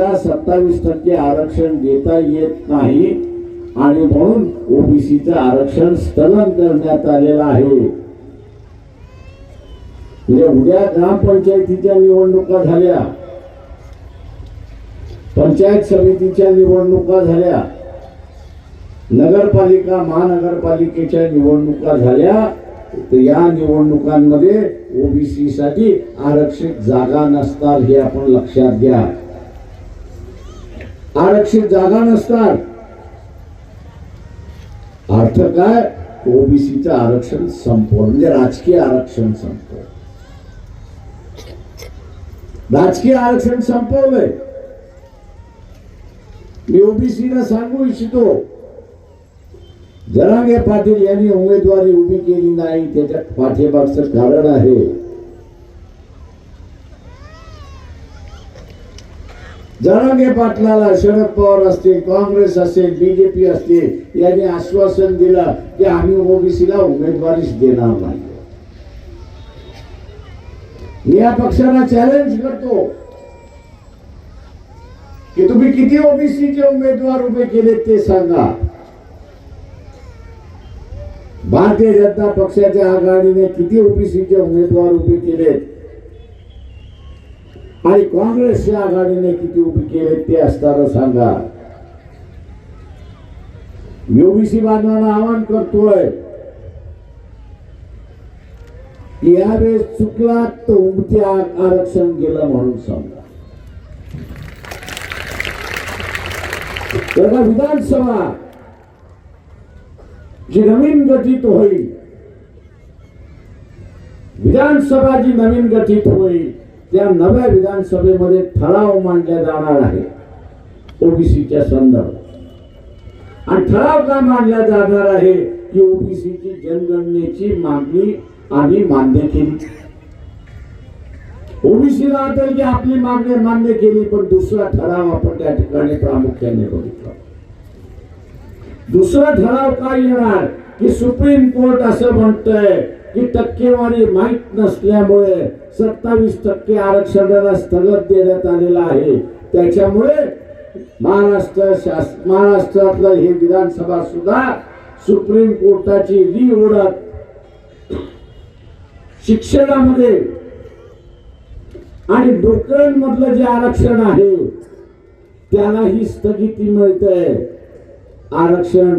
ओबीसीला सत्तावीस टक्के आरक्षण देता येत नाही आणि म्हणून ओबीसीचं आरक्षण स्थलन करण्यात आलेलं आहे. म्हणजे उद्या ग्रामपंचायतीच्या निवडणुका झाल्या पंचायत समितीच्या निवडणुका झाल्या नगरपालिका महानगरपालिकेच्या निवडणुका झाल्या तर या निवडणुकांमध्ये ओबीसी साठी आरक्षित जागा नसतात हे आपण लक्षात घ्या. आरक्षित जागा नसतात अर्थ काय? ओबीसीचं आरक्षण संपवलं म्हणजे राजकीय आरक्षण संपवलं राजकीय आरक्षण संपवलंय. मी ओबीसीला सांगू इच्छितो. जरांगे पाटील यांनी उमेदवारी उभी केली नाही. त्याच्या पाठीमागचं कारण आहे. जरांगे पाटलाला शरद पवार असतील काँग्रेस असेल बीजेपी असतील यांनी आश्वासन दिलं की आम्ही ओबीसीला उमेदवारीच देणार नाही. मी या पक्षाला चॅलेंज करतो की तुम्ही किती ओबीसीचे उमेदवार उभे केले ते सांगा. भारतीय जनता पक्षाच्या आघाडीने किती ओबीसीचे उमेदवार उभे केलेत? आणि काँग्रेसच्या आघाडीने किती उभी केले ते असताना सांगा. मी ओबीसी बांधवांना आवाहन करतोय. यावेळेस चुकला तर उमत्या आरक्षण गेलं म्हणून सांगा. त्याला विधानसभा जी नवीन गठीत होईल विधानसभा जी नवीन गठीत होईल त्या नव्या विधानसभेमध्ये ठराव मांडला जाणार आहे ओबीसीच्या संदर्भात. आणि ठराव का मांडला जाणार आहे? की ओबीसीची जनगणनेची मागणी आम्ही मान्य केली. ओबीसीला तर की आपली मागणी मान्य केली पण दुसरा ठराव आपण त्या ठिकाणी प्रामुख्याने बघितला. दुसरा ठराव काय येणार? की सुप्रीम कोर्ट असं म्हणतंय की टक्केवारी माहीत नसल्यामुळे सत्तावीस टक्के आरक्षणाला स्थगत देण्यात आलेलं आहे. त्याच्यामुळे महाराष्ट्र शास महाराष्ट्रातलं हे विधानसभा सुद्धा सुप्रीम कोर्टाची री ओढत शिक्षणामध्ये आणि डोकरांमधलं जे आरक्षण आहे त्यालाही स्थगिती मिळते आरक्षण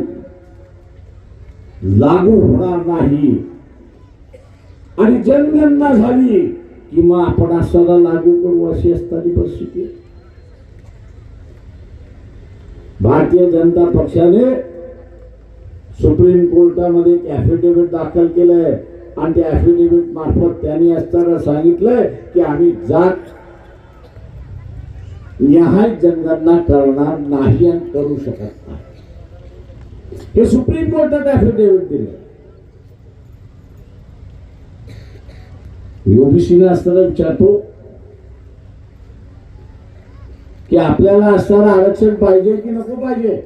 लागू होणार नाही. आणि जनगणना झाली की मग आपण असाला लागू करू अशी असताना परिस्थिती. भारतीय जनता पक्षाने सुप्रीम कोर्टामध्ये एक ॲफिडेव्हिट दाखल केलंय. आणि त्या ऍफिडेव्हिट मार्फत त्यांनी असताना सांगितलंय की आम्ही जात न्याय जनगणना करणार नाही आणि करू शकत नाही. हे सुप्रीम कोर्टात ॲफिडेव्हिट दिलं ओबीसीने असताना विचारतो की आपल्याला असताना आरक्षण पाहिजे की नको पाहिजे?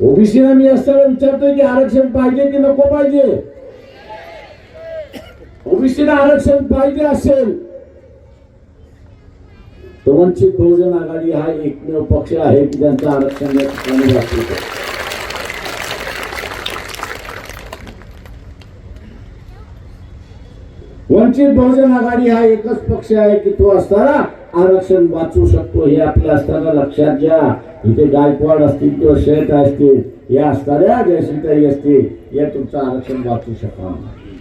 ओबीसीला मी असताना विचारतोय की आरक्षण पाहिजे की नको पाहिजे? ओबीसीला आरक्षण पाहिजे असेल तर वंचित बहुजन आघाडी हा एकमेव पक्ष आहे की ज्यांचं आरक्षण या ठिकाणी राखलं जातं. वंचित बहुजन आघाडी हा एकच पक्ष आहे की तो असताना आरक्षण वाचू शकतो हे आपल्या असताना लक्षात घ्या. इथे गायकवाड असतील किंवा शेत असतील या असणाऱ्या जयश्रीताई असतील या तुमचं आरक्षण वाचू शकणार नाही.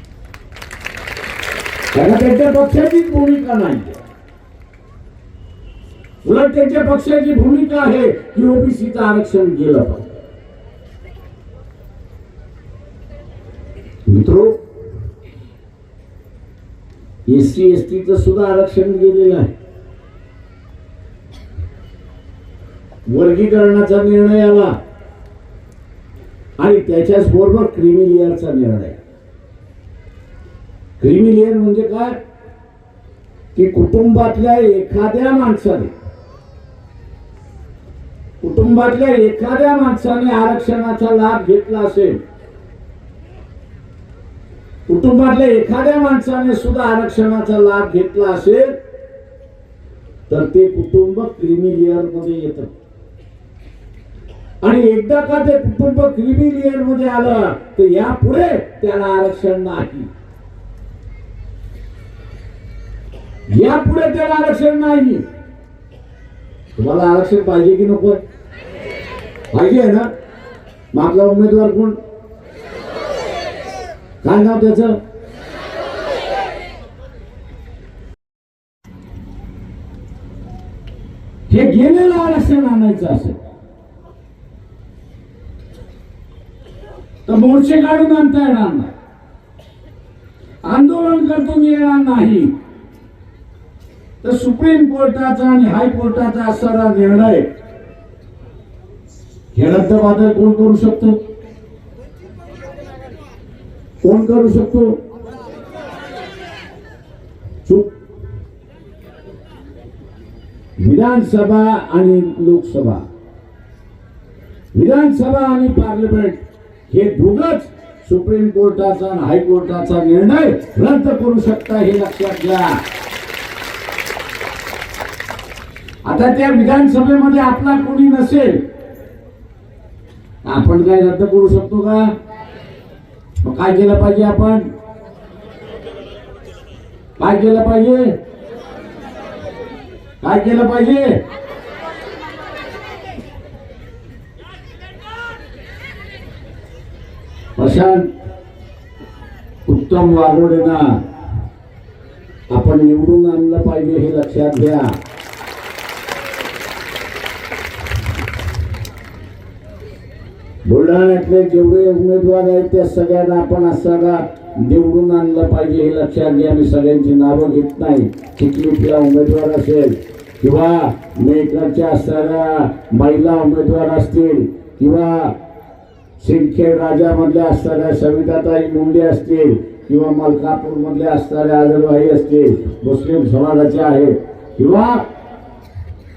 त्यांना त्यांच्या पक्षाचीच भूमिका नाही. उलट त्यांच्या पक्षाची भूमिका आहे की ओबीसीचं आरक्षण गेलं पाहिजे. एससी एसटीचं सुद्धा आरक्षण गेलेलं आहे. वर्गीकरणाचा निर्णय आला. आणि त्याच्याच बरोबर क्रिमिलियरचा निर्णय. क्रिमिलियर म्हणजे काय? की कुटुंबातल्या एखाद्या माणसाने कुटुंबातल्या एखाद्या माणसाने आरक्षणाचा लाभ घेतला असेल कुटुंबातल्या एखाद्या माणसाने सुद्धा आरक्षणाचा लाभ घेतला असेल तर ते कुटुंब क्रिमी लेअरमध्ये येत. आणि एकदा का ते कुटुंब क्रिमी लेअरमध्ये आलं तर यापुढे त्याला आरक्षण नाही. यापुढे त्याला आरक्षण नाही. तुम्हाला आरक्षण पाहिजे की नको? पाहिजे ना? मग आपला उमेदवार कोण? काय नाव त्याच हे गेलेलं आरक्षण आणायचं असेल. तर मोर्चे काढून आणता येणार नाही. आंदोलन करतो येणार नाही. तर सुप्रीम कोर्टाचा आणि हायकोर्टाचा असणारा निर्णय. हे रद्दबादल कोण करू शकतो? कोण करू शकतो? चूक. विधानसभा आणि लोकसभा. विधानसभा आणि पार्लमेंट हे दोघच सुप्रीम कोर्टाचा आणि हायकोर्टाचा निर्णय रद्द करू शकता हे लक्षात घ्या. आता त्या विधानसभेमध्ये आपला कोणी नसेल आपण काय रद्द करू शकतो का? मग काय केलं पाहिजे आपण? काय केलं पाहिजे? काय केलं पाहिजे? प्रशांत उत्तम वाघोडेना आपण निवडून आणलं पाहिजे हे लक्षात घ्या. बुलढाण्यातले जेवढे उमेदवार आहेत त्या सगळ्यांना आपण असताना निवडून आणलं पाहिजे हे लक्षात घ्या. मी सगळ्यांची नावं घेत नाही. चिखलीतला उमेदवार असेल किंवा मेकरच्या असणाऱ्या महिला उमेदवार असतील किंवा सिंदखेड राजामधल्या असणाऱ्या सविताताई मुंडे असतील किंवा मलकापूरमधल्या असणाऱ्या आजलबाई असतील मुस्लिम समाजाचे आहेत किंवा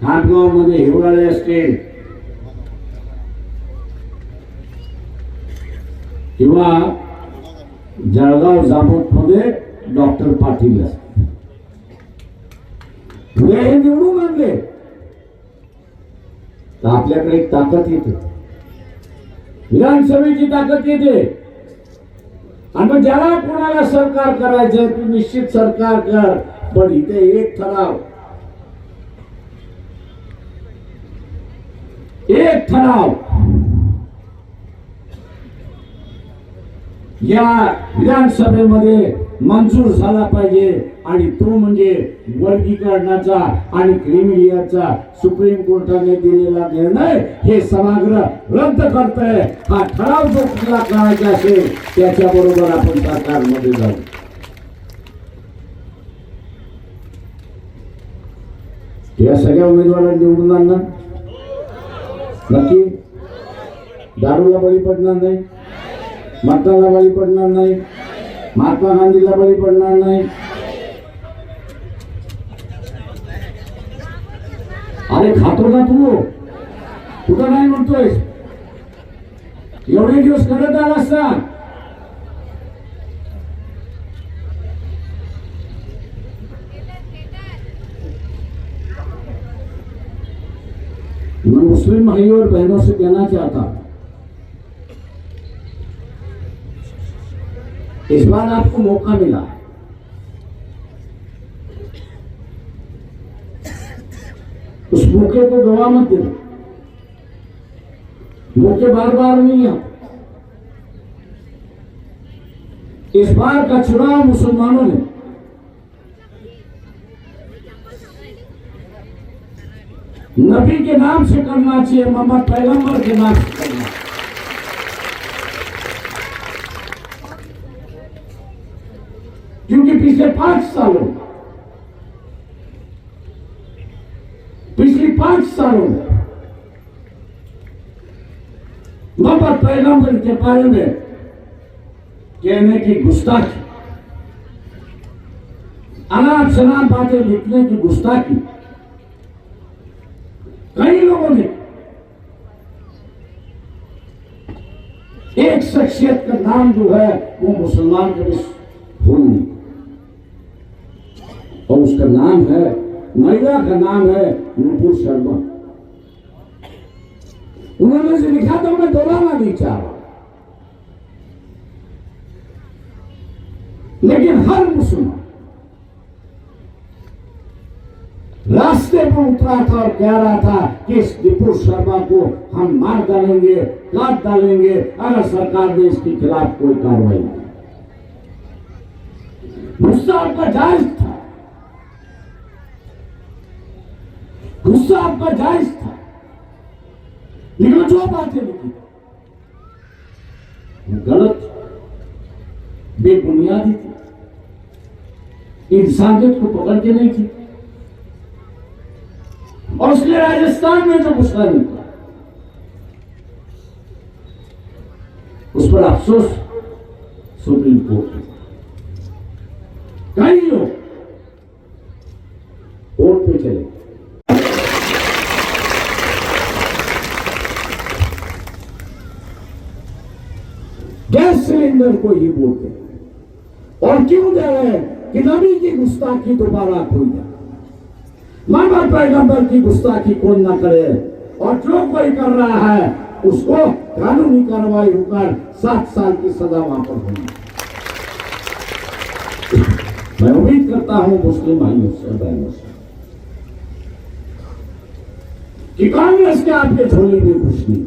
खानगावमध्ये हिवराळे असतील किंवा जळगाव जामोदमध्ये डॉक्टर पाटील पुढे हे निवडून आणले. तर आपल्याकडे एक ताकद येते. विधानसभेची ताकद येते. आणि मग ज्याला कोणाला सरकार करायचं तू निश्चित सरकार कर. पण इथे एक ठराव. एक ठराव. या विधानसभेमध्ये मंजूर झाला पाहिजे आणि तो म्हणजे वर्गीकरणाचा आणि क्रिमिलियरचा सुप्रीम कोर्टाने दिलेला निर्णय हे समग्र रद्द करतोय. हा ठराव जो कुठला करायचा असेल त्याच्या बरोबर आपण सरकारमध्ये जाऊ. या सगळ्या उमेदवारांना निवडून आणणार? नक्की? दारूला बळी पडणार नाही? मतदानाला बळी पडणार नाही. महात्मा गांधीला बळी पडणार नाही. अरे खातो ना तू. कुठं नाही म्हणतोय एवढे दिवस करत आला असता. मैं मुस्लिम भाइयों और बहनों से कहना चाहता हूं इस बार आपको मौका मिला। उस मौके को गवा मत देना मौके बार बार नहीं आते। इस बार का चुनाव मुसलमानों ने नबी के नाम से करना चाहिए, मोहम्मद पैगंबर के नाम से करना क्योंकि पिछले पाँच सालों पिछले पाँच सालों में मोहम्मद पैगंबर के बारे में कहने की गुस्ताखी, अनाप शनाप बातें लिखने की गुस्ताखी, कई लोगों ने एक शख्सियत का नाम जो है, वो मुसलमान कभी भूल नहीं और उसका नाम है महिला का नाम है नुपुर शर्मा। उन्होंने से लिखा तो मैं दोहराना नहीं चाह रहा। लेकिन हर मुसलमान रास्ते पर उतरा था और कह रहा था कि इस दीपुर शर्मा को हम मार डालेंगे, काट डालेंगे, अगर सरकार ने इसके खिलाफ कोई कार्रवाई नहीं गुस्सा आपका जायज़ था। गुस्सा आपका जायज़ था। लेकिन जो बातें लिखी गलत, बेबुनियादी थी। इंसानियत को पकड़ के नहीं थी। और उसने राजस्थान में जो गुस्सा निकला उस पर अफसोस सुप्रीम कोर्ट कई लोग सिलेंडर को ही बोलते हैं। और क्यों दे रहे हैं कि नबी की गुस्ताखी दोबारा कोई जाए मामा पैगंबर की गुस्ताखी कौन ना करे। और जो कोई कर रहा है, उसको कानूनी कार्रवाई होकर सात साल की सजा वहाँ पर होगी। मैं उम्मीद करता हूँ, मुस्लिम भाइयों से, बहनों से, कि कांग्रेस के आपके झोले में कुछ नहीं।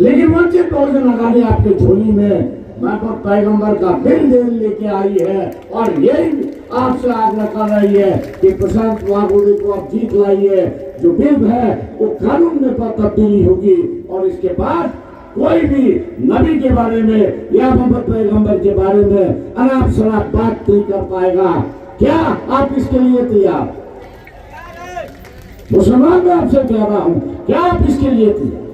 लेकिन वंचित बहुजन अघाड़ी आपके झोली में महबूब पैगंबर का बिल दे लेके आई है। और यही आपसे आग्रह कर रही है कि प्रशांत वागुड़ी को आप जीत लाइए। जो बिल है, वो कानून में पर तब्दीली होगी। और इसके बाद कोई भी नबी के बारे में या मोहम्मद पैगंबर के बारे में अनाप शराब बात नहीं कर पाएगा। क्या आप इसके लिए तैयार? मुसलमान मैं आपसे कह रहा हूँ, क्या आप इसके लिए तैयार?